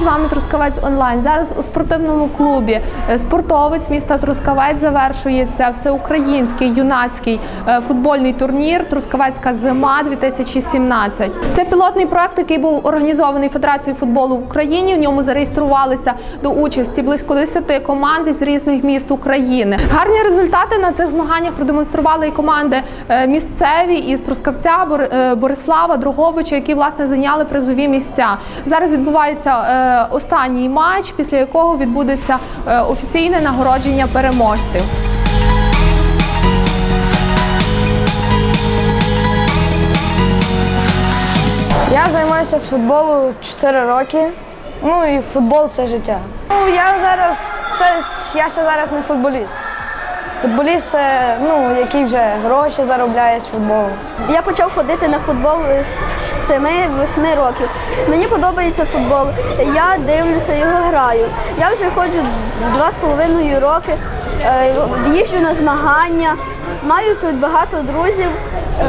З вами Трускавець Онлайн. Зараз у спортивному клубі е, спортовець міста Трускавець завершується всеукраїнський юнацький е, футбольний турнір Трускавецька зима 2017. Це пілотний проект, який був організований Федерацією футболу в Україні. В ньому зареєструвалися до участі близько 10 команд із різних міст України. Гарні результати на цих змаганнях продемонстрували і команди е, місцеві із Трускавця, Бор- Борислава, Друговича, які власне зайняли призові місця. Зараз відбувається останній матч, після якого відбудеться е, офіційне нагородження переможців. Я займаюся з футболу 4 роки. Ну і футбол це життя. Ну я зараз це я ще зараз не футболіст. Футболіст ну, який вже гроші заробляє з футболу. Я почав ходити на футбол з 7-8 років. Мені подобається футбол. Я дивлюся його граю. Я вже ходжу два з половиною роки, їжджу на змагання, маю тут багато друзів, е,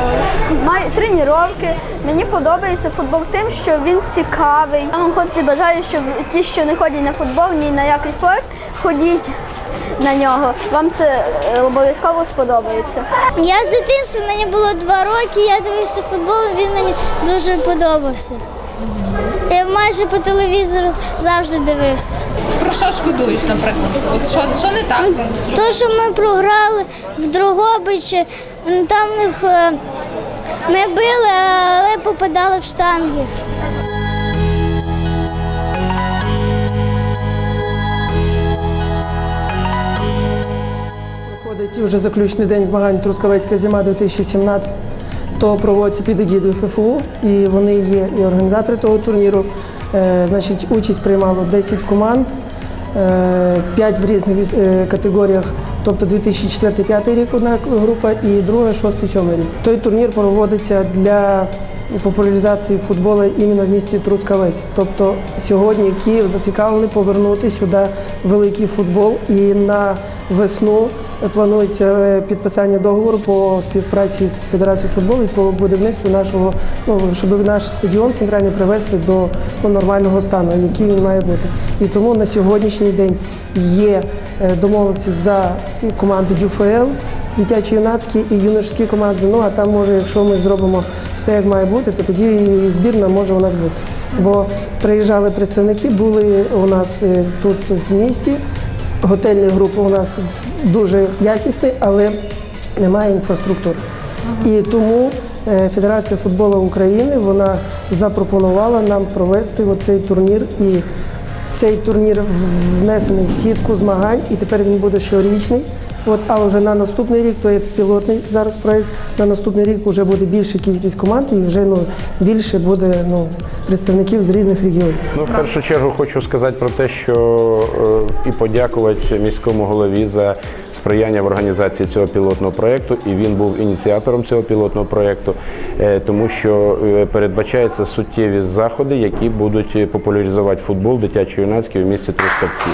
маю тренування. Мені подобається футбол тим, що він цікавий. Я вам, хлопці, бажаю, щоб ті, що не ходять на футбол, ні на який спорт, ходіть на нього. Вам це е, обов'язково сподобається. Я з дитинства мені було два роки, я дивився футбол, він мені дуже подобався. Майже по телевізору завжди дивився. Про що шкодуєш, наприклад? От що, що не так? То, що ми програли в Дрогобичі, там їх е, не били, але попадали в штанги. Проходить вже заключний день змагань Трускавецька зима 2017, то проводиться під егідою ФФУ, і вони є і організатори того турніру. Е, значить, участь приймало 10 команд, 5 в різних е, категоріях, тобто 2004-2005 рік одна група і друга 6-7 рік. Той турнір проводиться для популяризації футболу іменно в місті Трускавець. Тобто сьогодні Київ зацікавлений повернути сюди великий футбол і на весну планується е, підписання договору по співпраці з Федерацією футболу і по будівництву нашого, ну щоб наш стадіон центральний привести до ну, нормального стану, який він має бути. І тому на сьогоднішній день є е, домовленості за команду ДЮФЛ, дитячі юнацькі і юношські команди. Ну а там може, якщо ми зробимо все як має бути, то тоді і збірна може у нас бути. Бо приїжджали представники, були у нас е, тут в місті. Готельні групи у нас дуже якісні, але немає інфраструктури. І тому е, Федерація футболу України вона запропонувала нам провести оцей турнір. І цей турнір внесений в сітку змагань, і тепер він буде щорічний. От, а вже на наступний рік, то є пілотний зараз проєкт, на наступний рік вже буде більша кількість команд і вже ну, більше буде ну, представників з різних регіонів. Ну, в першу чергу хочу сказати про те, що е, і подякувати міському голові за сприяння в організації цього пілотного проєкту. І він був ініціатором цього пілотного проєкту, е, тому що е, передбачаються суттєві заходи, які будуть популяризувати футбол дитячо-юнацький у місті Трускавці.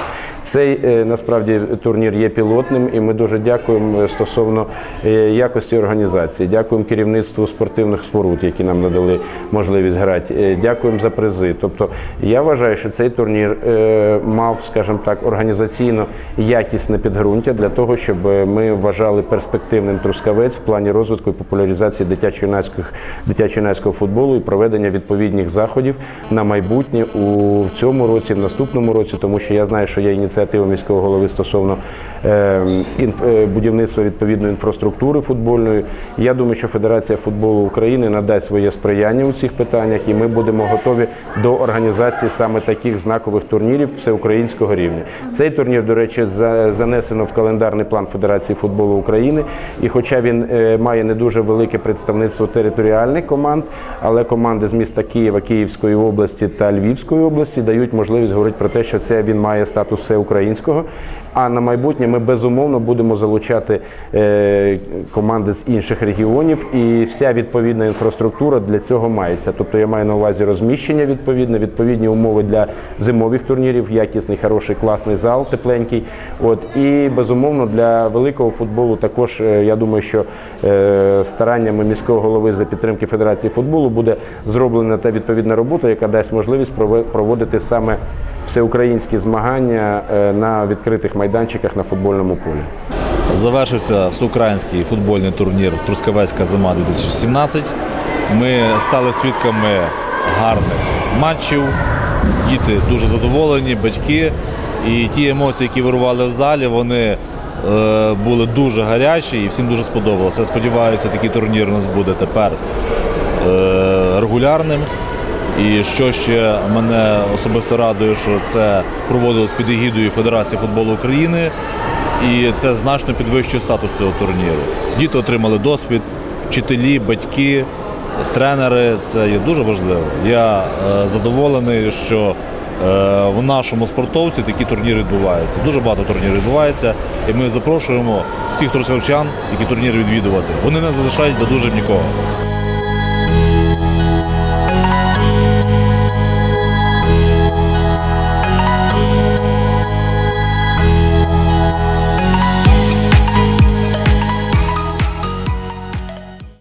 Цей е, насправді турнір є пілотним, і ми дуже дякуємо е, стосовно е, якості організації. Дякуємо керівництву спортивних споруд, які нам надали можливість грати. Е, Дякуємо за призи. Тобто я вважаю, що цей турнір е, мав, скажімо так, організаційно якісне підґрунтя для того, щоб е, ми вважали перспективним трускавець в плані розвитку і популяризації дитячо-юнацьких дитячо-юнацького футболу і проведення відповідних заходів на майбутнє у цьому році, в наступному році, тому що я знаю, що є ініціатива міського голови стосовно е, інф, е, будівництва відповідної інфраструктури футбольної. Я думаю, що Федерація футболу України надасть своє сприяння у цих питаннях, і ми будемо готові до організації саме таких знакових турнірів всеукраїнського рівня. Цей турнір, до речі, за- занесено в календарний план Федерації футболу України. І хоча він е, має не дуже велике представництво територіальних команд, але команди з міста Києва, Київської області та Львівської області дають можливість говорити про те, що це він має статус всеукраїнського. А на майбутнє ми безумовно будемо залучати е, команди з інших регіонів, і вся відповідна інфраструктура для цього мається. Тобто я маю на увазі розміщення відповідне, відповідні умови для зимових турнірів, якісний, хороший, класний зал, тепленький. От і безумовно для великого футболу також е, я думаю, що е, стараннями міського голови за підтримки Федерації футболу буде зроблена та відповідна робота, яка дасть можливість проводити саме всеукраїнські змагання е, на відкритих майданчиках на футбольному полі. Завершився всеукраїнський футбольний турнір Трускавецька зима 2017. Ми стали свідками гарних матчів. Діти дуже задоволені, батьки. І ті емоції, які вирували в залі, вони були дуже гарячі і всім дуже сподобалося. Я сподіваюся, такий турнір у нас буде тепер е, регулярним. І що ще мене особисто радує, що це проводилось під егідою Федерації футболу України, і це значно підвищує статус цього турніру. Діти отримали досвід, вчителі, батьки, тренери. Це є дуже важливо. Я е, задоволений, що е, в нашому спортовці такі турніри відбуваються. Дуже багато турнірів відбувається, і ми запрошуємо всіх трускавчан, які турніри відвідувати. Вони не залишають байдужим нікого.